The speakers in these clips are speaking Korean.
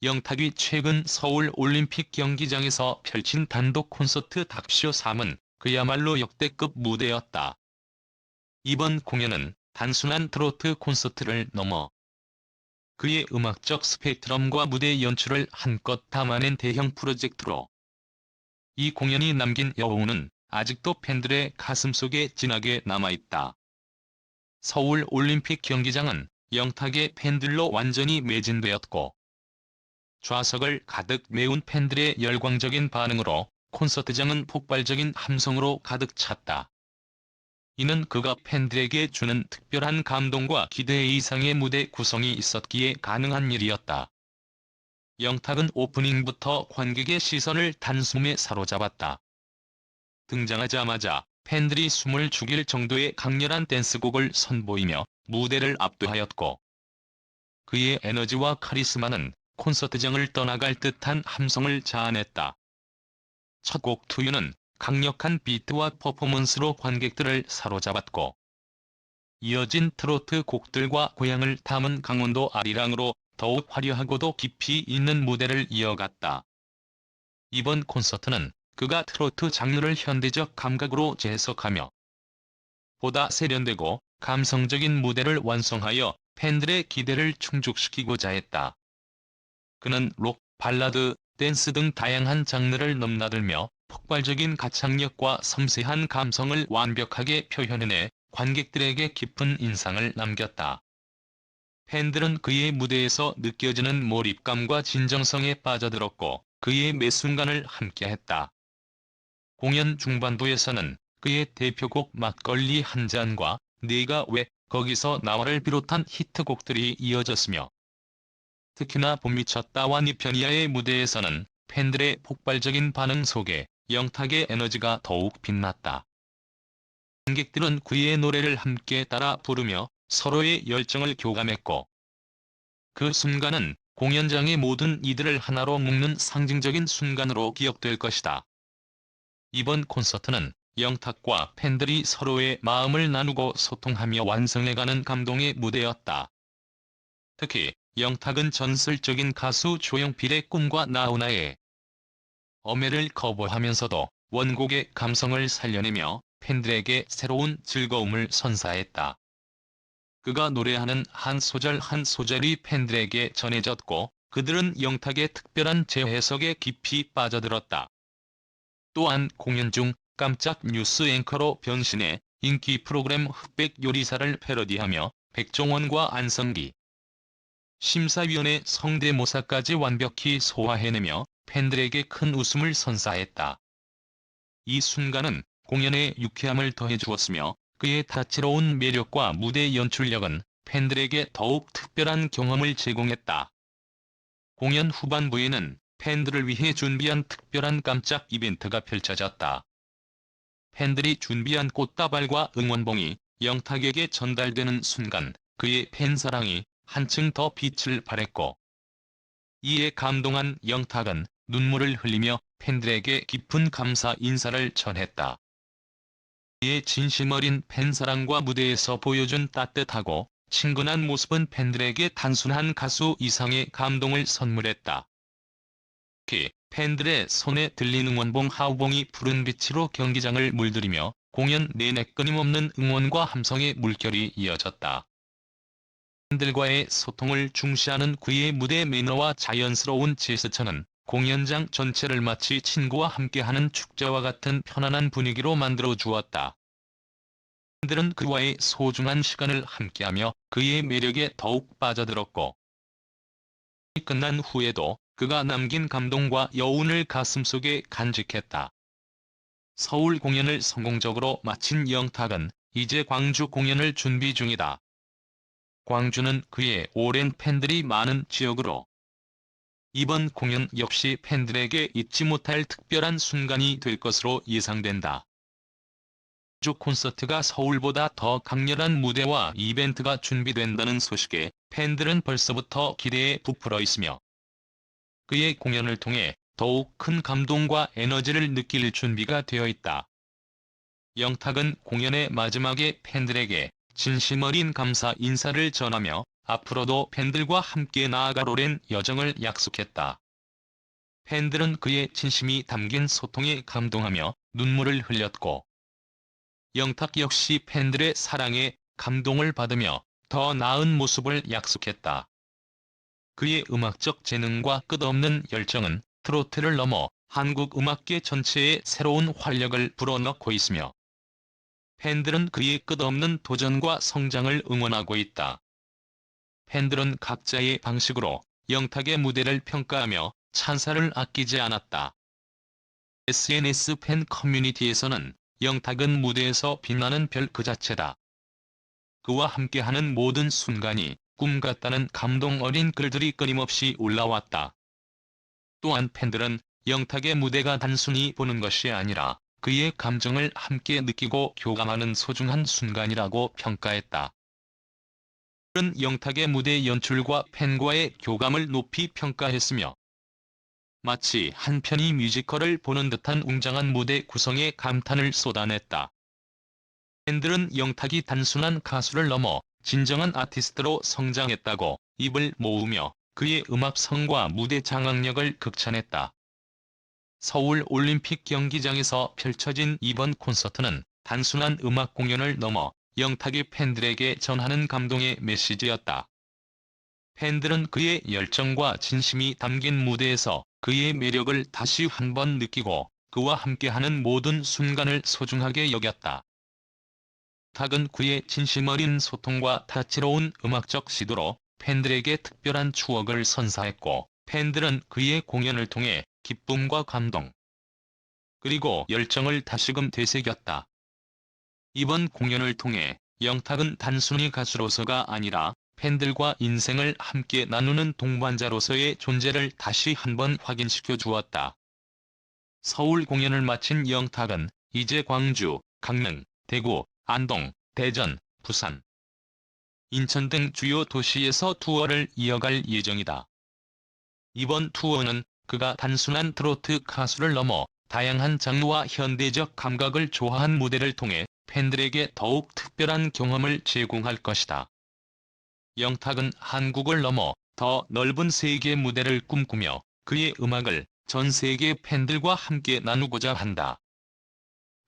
영탁이 최근 서울 올림픽 경기장에서 펼친 단독 콘서트 닥쇼 3은 그야말로 역대급 무대였다. 이번 공연은 단순한 트로트 콘서트를 넘어 그의 음악적 스펙트럼과 무대 연출을 한껏 담아낸 대형 프로젝트로 이 공연이 남긴 여운은 아직도 팬들의 가슴속에 진하게 남아있다. 서울 올림픽 경기장은 영탁의 팬들로 완전히 매진되었고 좌석을 가득 메운 팬들의 열광적인 반응으로 콘서트장은 폭발적인 함성으로 가득 찼다. 이는 그가 팬들에게 주는 특별한 감동과 기대 이상의 무대 구성이 있었기에 가능한 일이었다. 영탁은 오프닝부터 관객의 시선을 단숨에 사로잡았다. 등장하자마자 팬들이 숨을 죽일 정도의 강렬한 댄스곡을 선보이며 무대를 압도하였고 그의 에너지와 카리스마는 콘서트장을 떠나갈 듯한 함성을 자아냈다. 첫 곡 투유는 강력한 비트와 퍼포먼스로 관객들을 사로잡았고 이어진 트로트 곡들과 고향을 담은 강원도 아리랑으로 더욱 화려하고도 깊이 있는 무대를 이어갔다. 이번 콘서트는 그가 트로트 장르를 현대적 감각으로 재해석하며 보다 세련되고 감성적인 무대를 완성하여 팬들의 기대를 충족시키고자 했다. 그는 록, 발라드, 댄스 등 다양한 장르를 넘나들며 폭발적인 가창력과 섬세한 감성을 완벽하게 표현해내 관객들에게 깊은 인상을 남겼다. 팬들은 그의 무대에서 느껴지는 몰입감과 진정성에 빠져들었고 그의 매 순간을 함께했다. 공연 중반부에서는 그의 대표곡 막걸리 한 잔과 네가 왜 거기서 나와를 비롯한 히트곡들이 이어졌으며 특히나 봄 미쳤다 와 니편이야의 무대에서는 팬들의 폭발적인 반응 속에 영탁의 에너지가 더욱 빛났다. 관객들은 그의 노래를 함께 따라 부르며 서로의 열정을 교감했고 그 순간은 공연장의 모든 이들을 하나로 묶는 상징적인 순간으로 기억될 것이다. 이번 콘서트는 영탁과 팬들이 서로의 마음을 나누고 소통하며 완성해가는 감동의 무대였다. 특히 영탁은 전설적인 가수 조영필의 꿈과 나훈아의 엄해를 커버하면서도 원곡의 감성을 살려내며 팬들에게 새로운 즐거움을 선사했다. 그가 노래하는 한 소절 한 소절이 팬들에게 전해졌고 그들은 영탁의 특별한 재해석에 깊이 빠져들었다. 또한 공연 중 깜짝 뉴스 앵커로 변신해 인기 프로그램 흑백 요리사를 패러디하며 백종원과 안성기 심사위원의 성대모사까지 완벽히 소화해내며 팬들에게 큰 웃음을 선사했다. 이 순간은 공연에 유쾌함을 더해주었으며 그의 다채로운 매력과 무대 연출력은 팬들에게 더욱 특별한 경험을 제공했다. 공연 후반부에는 팬들을 위해 준비한 특별한 깜짝 이벤트가 펼쳐졌다. 팬들이 준비한 꽃다발과 응원봉이 영탁에게 전달되는 순간 그의 팬사랑이 한층 더 빛을 발했고 이에 감동한 영탁은 눈물을 흘리며 팬들에게 깊은 감사 인사를 전했다. 그의 진심 어린 팬사랑과 무대에서 보여준 따뜻하고 친근한 모습은 팬들에게 단순한 가수 이상의 감동을 선물했다. 특히 팬들의 손에 들린 응원봉 하우봉이 푸른 빛으로 경기장을 물들이며 공연 내내 끊임없는 응원과 함성의 물결이 이어졌다. 팬들과의 소통을 중시하는 그의 무대 매너와 자연스러운 제스처는 공연장 전체를 마치 친구와 함께하는 축제와 같은 편안한 분위기로 만들어 주었다. 팬들은 그와의 소중한 시간을 함께하며 그의 매력에 더욱 빠져들었고 끝난 후에도 그가 남긴 감동과 여운을 가슴속에 간직했다. 서울 공연을 성공적으로 마친 영탁은 이제 광주 공연을 준비 중이다. 광주는 그의 오랜 팬들이 많은 지역으로 이번 공연 역시 팬들에게 잊지 못할 특별한 순간이 될 것으로 예상된다. 주 콘서트가 서울보다 더 강렬한 무대와 이벤트가 준비된다는 소식에 팬들은 벌써부터 기대에 부풀어 있으며 그의 공연을 통해 더욱 큰 감동과 에너지를 느낄 준비가 되어 있다. 영탁은 공연의 마지막에 팬들에게 진심 어린 감사 인사를 전하며 앞으로도 팬들과 함께 나아갈 오랜 여정을 약속했다. 팬들은 그의 진심이 담긴 소통에 감동하며 눈물을 흘렸고 영탁 역시 팬들의 사랑에 감동을 받으며 더 나은 모습을 약속했다. 그의 음악적 재능과 끝없는 열정은 트로트를 넘어 한국 음악계 전체에 새로운 활력을 불어넣고 있으며 팬들은 그의 끝없는 도전과 성장을 응원하고 있다. 팬들은 각자의 방식으로 영탁의 무대를 평가하며 찬사를 아끼지 않았다. SNS 팬 커뮤니티에서는 영탁은 무대에서 빛나는 별 그 자체다. 그와 함께하는 모든 순간이 꿈 같다는 감동 어린 글들이 끊임없이 올라왔다. 또한 팬들은 영탁의 무대가 단순히 보는 것이 아니라 그의 감정을 함께 느끼고 교감하는 소중한 순간이라고 평가했다. 은 영탁의 무대 연출과 팬과의 교감을 높이 평가했으며 마치 한 편의 뮤지컬을 보는 듯한 웅장한 무대 구성에 감탄을 쏟아냈다. 팬들은 영탁이 단순한 가수를 넘어 진정한 아티스트로 성장했다고 입을 모으며 그의 음악성과 무대 장악력을 극찬했다. 서울 올림픽 경기장에서 펼쳐진 이번 콘서트는 단순한 음악 공연을 넘어 영탁이 팬들에게 전하는 감동의 메시지였다. 팬들은 그의 열정과 진심이 담긴 무대에서 그의 매력을 다시 한번 느끼고 그와 함께하는 모든 순간을 소중하게 여겼다. 탁은 그의 진심 어린 소통과 다채로운 음악적 시도로 팬들에게 특별한 추억을 선사했고 팬들은 그의 공연을 통해 기쁨과 감동 그리고 열정을 다시금 되새겼다. 이번 공연을 통해 영탁은 단순히 가수로서가 아니라 팬들과 인생을 함께 나누는 동반자로서의 존재를 다시 한번 확인시켜 주었다. 서울 공연을 마친 영탁은 이제 광주, 강릉, 대구, 안동, 대전, 부산, 인천 등 주요 도시에서 투어를 이어갈 예정이다. 이번 투어는 그가 단순한 트로트 가수를 넘어 다양한 장르와 현대적 감각을 조화한 무대를 통해 팬들에게 더욱 특별한 경험을 제공할 것이다. 영탁은 한국을 넘어 더 넓은 세계 무대를 꿈꾸며 그의 음악을 전 세계 팬들과 함께 나누고자 한다.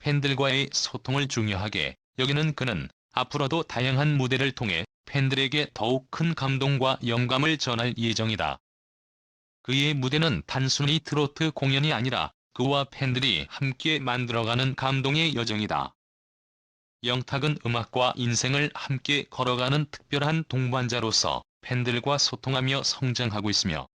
팬들과의 소통을 중요하게 여기는 그는 앞으로도 다양한 무대를 통해 팬들에게 더욱 큰 감동과 영감을 전할 예정이다. 그의 무대는 단순히 트로트 공연이 아니라 그와 팬들이 함께 만들어가는 감동의 여정이다. 영탁은 음악과 인생을 함께 걸어가는 특별한 동반자로서 팬들과 소통하며 성장하고 있으며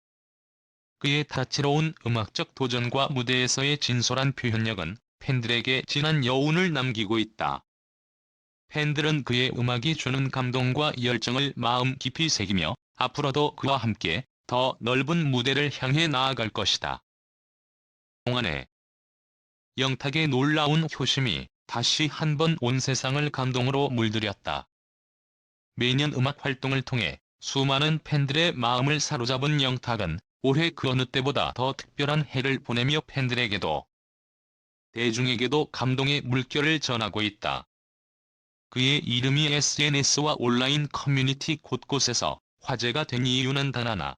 그의 다채로운 음악적 도전과 무대에서의 진솔한 표현력은 팬들에게 진한 여운을 남기고 있다. 팬들은 그의 음악이 주는 감동과 열정을 마음 깊이 새기며 앞으로도 그와 함께 더 넓은 무대를 향해 나아갈 것이다. 동안에 영탁의 놀라운 효심이 다시 한번 온 세상을 감동으로 물들였다. 매년 음악 활동을 통해 수많은 팬들의 마음을 사로잡은 영탁은 올해 그 어느 때보다 더 특별한 해를 보내며 팬들에게도 대중에게도 감동의 물결을 전하고 있다. 그의 이름이 SNS와 온라인 커뮤니티 곳곳에서 화제가 된 이유는 단 하나.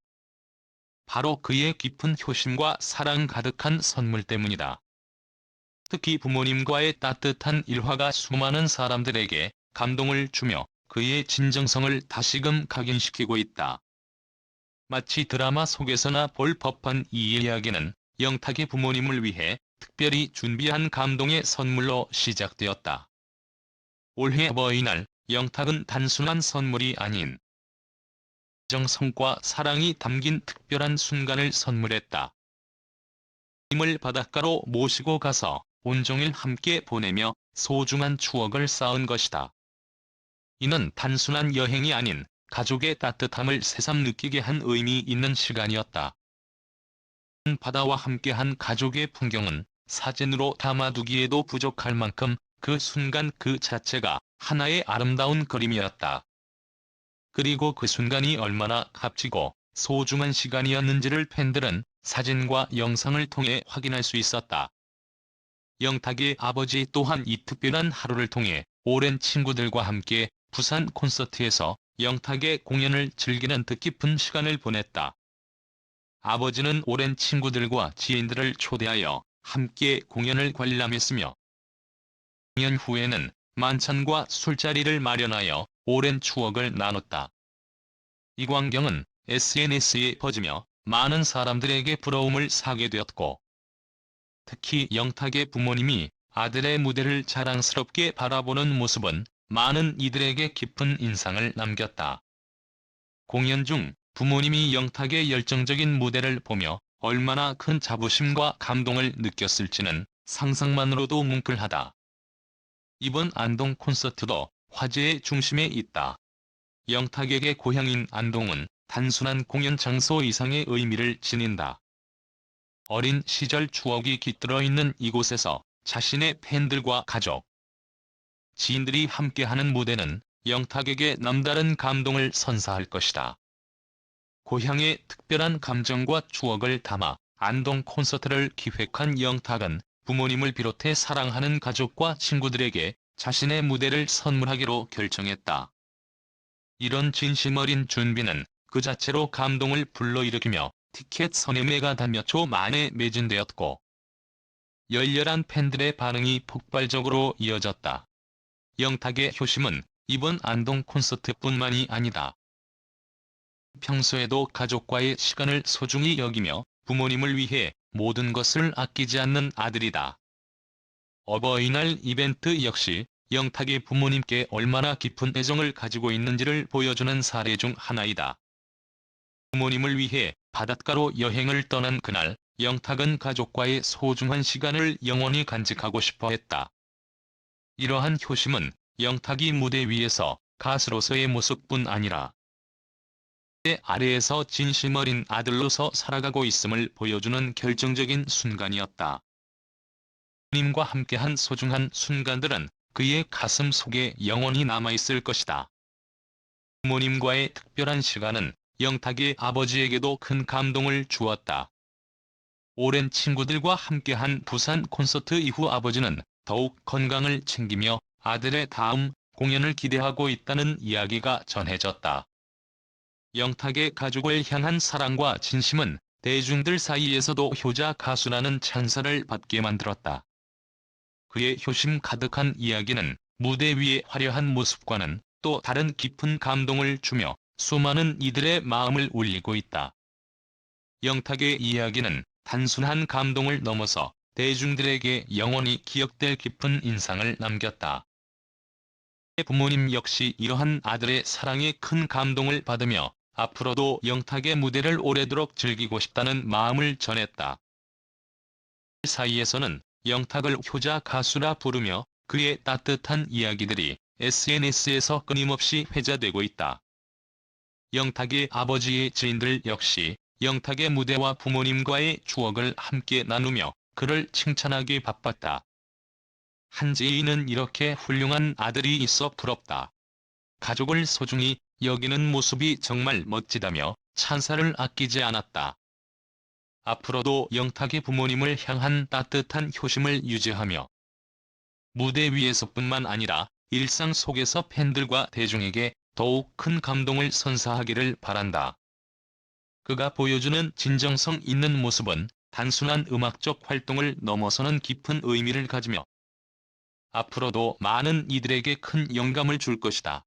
바로 그의 깊은 효심과 사랑 가득한 선물 때문이다. 특히 부모님과의 따뜻한 일화가 수많은 사람들에게 감동을 주며 그의 진정성을 다시금 각인시키고 있다. 마치 드라마 속에서나 볼 법한 이 이야기는 영탁의 부모님을 위해 특별히 준비한 감동의 선물로 시작되었다. 올해 어버이날 영탁은 단순한 선물이 아닌 정성과 사랑이 담긴 특별한 순간을 선물했다. 힘을 바닷가로 모시고 가서 온종일 함께 보내며 소중한 추억을 쌓은 것이다. 이는 단순한 여행이 아닌 가족의 따뜻함을 새삼 느끼게 한 의미 있는 시간이었다. 바다와 함께한 가족의 풍경은 사진으로 담아두기에도 부족할 만큼 그 순간 그 자체가 하나의 아름다운 그림이었다. 그리고 그 순간이 얼마나 값지고 소중한 시간이었는지를 팬들은 사진과 영상을 통해 확인할 수 있었다. 영탁의 아버지 또한 이 특별한 하루를 통해 오랜 친구들과 함께 부산 콘서트에서 영탁의 공연을 즐기는 뜻깊은 시간을 보냈다. 아버지는 오랜 친구들과 지인들을 초대하여 함께 공연을 관람했으며 공연 후에는 만찬과 술자리를 마련하여 오랜 추억을 나눴다. 이 광경은 SNS에 퍼지며 많은 사람들에게 부러움을 사게 되었고 특히 영탁의 부모님이 아들의 무대를 자랑스럽게 바라보는 모습은 많은 이들에게 깊은 인상을 남겼다. 공연 중 부모님이 영탁의 열정적인 무대를 보며 얼마나 큰 자부심과 감동을 느꼈을지는 상상만으로도 뭉클하다. 이번 안동 콘서트도 화제의 중심에 있다. 영탁에게 고향인 안동은 단순한 공연 장소 이상의 의미를 지닌다. 어린 시절 추억이 깃들어 있는 이곳에서 자신의 팬들과 가족, 지인들이 함께하는 무대는 영탁에게 남다른 감동을 선사할 것이다. 고향의 특별한 감정과 추억을 담아 안동 콘서트를 기획한 영탁은 부모님을 비롯해 사랑하는 가족과 친구들에게 자신의 무대를 선물하기로 결정했다. 이런 진심 어린 준비는 그 자체로 감동을 불러일으키며 티켓 선매가 단 몇 초 만에 매진되었고 열렬한 팬들의 반응이 폭발적으로 이어졌다. 영탁의 효심은 이번 안동 콘서트뿐만이 아니다. 평소에도 가족과의 시간을 소중히 여기며 부모님을 위해 모든 것을 아끼지 않는 아들이다. 어버이날 이벤트 역시 영탁이 부모님께 얼마나 깊은 애정을 가지고 있는지를 보여주는 사례 중 하나이다. 부모님을 위해 바닷가로 여행을 떠난 그날, 영탁은 가족과의 소중한 시간을 영원히 간직하고 싶어 했다. 이러한 효심은 영탁이 무대 위에서 가수로서의 모습뿐 아니라 때 아래에서 진심 어린 아들로서 살아가고 있음을 보여주는 결정적인 순간이었다. 님과 함께한 소중한 순간들은 그의 가슴 속에 영원히 남아있을 것이다. 부모님과의 특별한 시간은 영탁의 아버지에게도 큰 감동을 주었다. 오랜 친구들과 함께한 부산 콘서트 이후 아버지는 더욱 건강을 챙기며 아들의 다음 공연을 기대하고 있다는 이야기가 전해졌다. 영탁의 가족을 향한 사랑과 진심은 대중들 사이에서도 효자 가수라는 찬사를 받게 만들었다. 그의 효심 가득한 이야기는 무대 위의 화려한 모습과는 또 다른 깊은 감동을 주며 수많은 이들의 마음을 울리고 있다. 영탁의 이야기는 단순한 감동을 넘어서 대중들에게 영원히 기억될 깊은 인상을 남겼다. 부모님 역시 이러한 아들의 사랑에 큰 감동을 받으며 앞으로도 영탁의 무대를 오래도록 즐기고 싶다는 마음을 전했다. 사이에서는 영탁을 효자 가수라 부르며 그의 따뜻한 이야기들이 SNS에서 끊임없이 회자되고 있다. 영탁의 아버지의 지인들 역시 영탁의 무대와 부모님과의 추억을 함께 나누며 그를 칭찬하기 바빴다. 한지인은 이렇게 훌륭한 아들이 있어 부럽다. 가족을 소중히 여기는 모습이 정말 멋지다며 찬사를 아끼지 않았다. 앞으로도 영탁의 부모님을 향한 따뜻한 효심을 유지하며 무대 위에서뿐만 아니라 일상 속에서 팬들과 대중에게 더욱 큰 감동을 선사하기를 바란다. 그가 보여주는 진정성 있는 모습은 단순한 음악적 활동을 넘어서는 깊은 의미를 가지며 앞으로도 많은 이들에게 큰 영감을 줄 것이다.